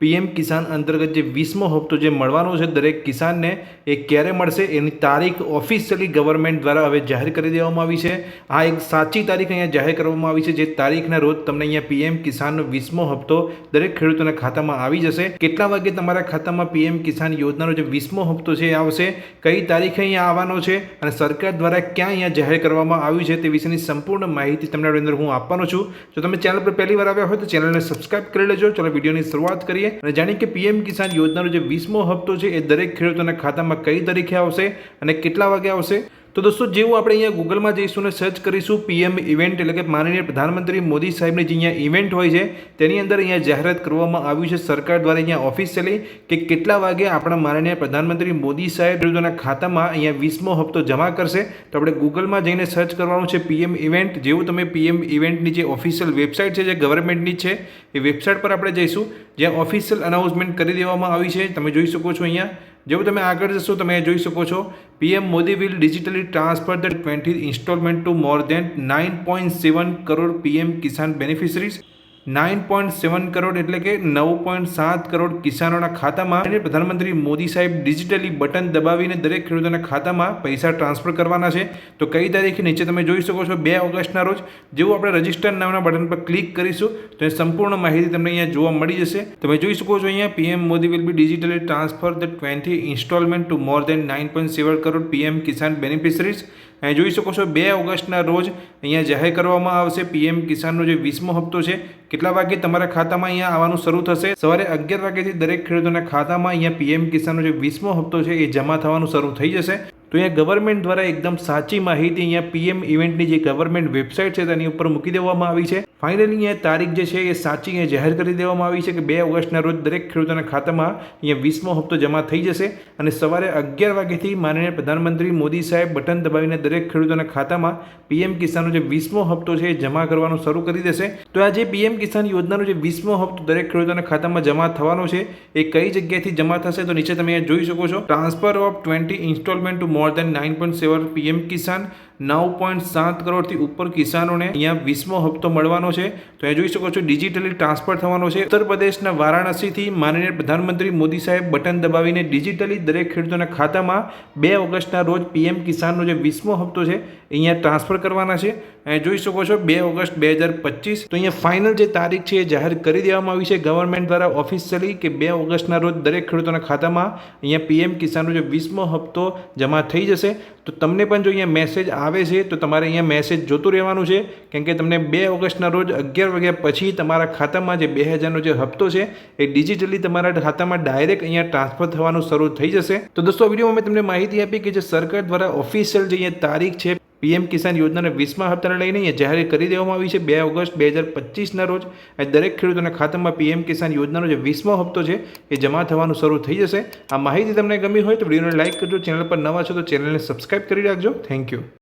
PM કિસાન અંતર્ગત જે વીસમો હપ્તો જે મળવાનો છે દરેક કિસાનને એ ક્યારે મળશે એની તારીખ ઓફિશિયલી ગવર્મેન્ટ દ્વારા હવે જાહેર કરી દેવામાં આવી છે. આ એક સાચી તારીખ અહીંયા જાહેર કરવામાં આવી છે જે તારીખના રોજ તમને અહીંયા પીએમ કિસાનનો વીસમો હપ્તો દરેક ખેડૂતોના ખાતામાં આવી જશે. કેટલા વાગે તમારા ખાતામાં પીએમ કિસાન યોજનાનો જે વીસમો હપ્તો છે એ આવશે, કઈ તારીખે અહીંયા આવવાનો છે અને સરકાર દ્વારા ક્યાં અહીંયા જાહેર કરવામાં આવ્યું છે તે વિશેની સંપૂર્ણ માહિતી તમને અંદર હું આપવાનો છું. જો તમે ચેનલ પર પહેલી વાર આવ્યા હોય તો ચેનલને સબસ્ક્રાઇબ કરી લેજો. ચલો વિડીયોની શરૂઆત કરીએ. અને જાણીએ કે પીએમ કિસાન યોજનાનો જે વીસમો હપ્તો છે, એ દરેક ખેડૂતોના ખાતામાં કઈ તારીખે આવશે અને કેટલા વાગે આવશે? તો દોસ્તો, જેવું આપણે અહીંયા ગૂગલમાં જઈશું અને સર્ચ કરીશું પીએમ ઇવેન્ટ એટલે કે માનનીય પ્રધાનમંત્રી મોદી સાહેબની જે અહીંયા ઇવેન્ટ હોય છે, તેની અંદર અહીંયા જાહેરાત કરવામાં આવ્યું છે સરકાર દ્વારા અહીંયા ઓફિશિયલી કે કેટલા વાગે આપણા માનનીય પ્રધાનમંત્રી મોદી સાહેબ ખેડૂતોના ખાતામાં અહીંયા વીસમો હપ્તો જમા કરશે. તો આપણે ગૂગલમાં જઈને સર્ચ કરવાનું છે પીએમ ઇવેન્ટ જેવું તમે પીએમ ઇવેન્ટની જે ઓફિશિયલ વેબસાઇટ છે, જે ગવર્મેન્ટની છે, એ વેબસાઇટ પર આપણે જઈશું. જ્યાં ઓફિશિયલ અનાઉન્સમેન્ટ કરી દેવામાં આવી છે. તમે જોઈ શકો છો અહીંયા. જેવું તમે આગળ જશો, તમે જોઈ શકો છો. PM Modi will digitally transfer the twenty installment to more than nine point seven crore PM Kisan beneficiaries nine point seven crore એટલે કે નવ પોઈન્ટ સાત કરોડ કિસાનોના ખાતામાં અને પ્રધાનમંત્રી મોદી સાહેબ ડિજિટલી બટન દબાવીને દરેક ખેડૂતોના ખાતામાં પૈસા ટ્રાન્સફર કરવાના છે. તો કઈ તારીખે નીચે તમે જોઈ શકો છો બે ઓગસ્ટના રોજ. જેવું આપણે રજિસ્ટર નામના બટન પર ક્લિક કરીશું, તો એ સંપૂર્ણ માહિતી તમને અહીંયા જોવા મળી જશે. તમે જોઈ શકો છો અહીંયા PM Modi will be digitally transfer the twenty installment to more than nine point seven crore PM Kisan beneficiaries. અહીં જોઈ શકો છો, બે ઓગસ્ટના રોજ અહીંયા જાહેર કરવામાં આવશે પીએમ કિસાનનો જે વીસમો હપ્તો છે. કેટલા વાગે તમારા ખાતામાં અહીંયા આવવાનું શરૂ થશે? સવારે અગિયાર વાગ્યાથી દરેક ખેડૂતોના ખાતામાં અહીંયા પીએમ કિસાનનો જે વીસમો હપ્તો છે એ જમા થવાનું શરૂ થઈ જશે. તો અહીંયા ગવર્મેન્ટ દ્વારા એકદમ સાચી માહિતી અહીંયા પીએમ ઇવેન્ટની જે ગવર્મેન્ટ વેબસાઇટ છે તેની ઉપર મૂકી દેવામાં આવી છે. ફાઇનલી અહીંયા તારીખ જે છે એ સાચી અહીંયા જાહેર કરી દેવામાં આવી છે કે બે ઓગસ્ટના રોજ દરેક ખેડૂતોના ખાતામાં અહીંયા વીસમો હપ્તો જમા થઈ જશે અને સવારે અગિયાર વાગ્યાથી માનનીય પ્રધાનમંત્રી મોદી સાહેબ બટન દબાવીને દરેક ખેડૂતોના ખાતામાં પીએમ કિસાનનો જે વીસમો હપ્તો છે એ જમા કરવાનું શરૂ કરી દેશે. તો આ જે પીએમ કિસાન યોજનાનો જે વીસમો હપ્તો દરેક ખેડૂતોના ખાતામાં જમા થવાનો છે, એ કઈ જગ્યાએથી જમા થશે તો નીચે તમે જોઈ શકો છો. Transfer of twenty installment to more than nine point seven PM Kisan નવ પોઈન્ટ સાત કરોડથી ઉપર કિસાનોને અહીંયા વીસમો હપ્તો મળવાનો છે. તો અહીંયા જોઈ શકો છો, ડિજિટલી ટ્રાન્સફર થવાનો છે. ઉત્તર પ્રદેશના વારાણસીથી માનનીય પ્રધાનમંત્રી મોદી સાહેબ બટન દબાવીને ડિજિટલી દરેક ખેડૂતોના ખાતામાં બે ઓગસ્ટના રોજ પીએમ કિસાનનો જે વીસમો હપ્તો છે, અહીંયા ટ્રાન્સફર કરવાના છે. અહીંયા જોઈ શકો છો, બે ઓગસ્ટ બે હજાર પચીસ, તો અહીંયા ફાઇનલ જે તારીખ છે એ જાહેર કરી દેવામાં આવી છે ગવર્મેન્ટ દ્વારા ઓફિશિયલી કે બે ઓગસ્ટના રોજ દરેક ખેડૂતોના ખાતામાં અહીંયા પીએમ કિસાનનો જે વીસમો હપ્તો જમા થઈ જશે. તો તમને પણ જો અહીંયા મેસેજ આવે છે, તો તમારે અહીંયા મેસેજ જોતું રહેવાનું છે. કેમ કે તમને બે ઓગસ્ટના રોજ અગિયાર વાગ્યા પછી તમારા ખાતામાં જે બે હજારનો જે હપ્તો છે, એ ડિજિટલી તમારા ખાતામાં ડાયરેક્ટ અહીંયા ટ્રાન્સફર થવાનું શરૂ થઈ જશે. તો દોસ્તો વિડીયોમાં મેં તમને માહિતી આપી કે જે સરકાર દ્વારા ઓફિશિયલ જે અહીંયા તારીખ છે, પીએમ કિસાન યોજનાને વીસમા હપ્તાને લઈને અહીંયા જાહેર કરી દેવામાં આવી છે, બે ઓગસ્ટ બે હજાર પચીસના રોજ. અને દરેક ખેડૂતોના ખાતામાં પીએમ કિસાન યોજનાનો જે વીસમો હપ્તો છે, એ જમા થવાનું શરૂ થઈ જશે. આ માહિતી તમને ગમી હોય તો વિડીયોને લાઇક કરજો, ચેનલ પર નવા છો તો ચેનલને સબસ્ક્રાઇબ કરી રાખજો. Thank you.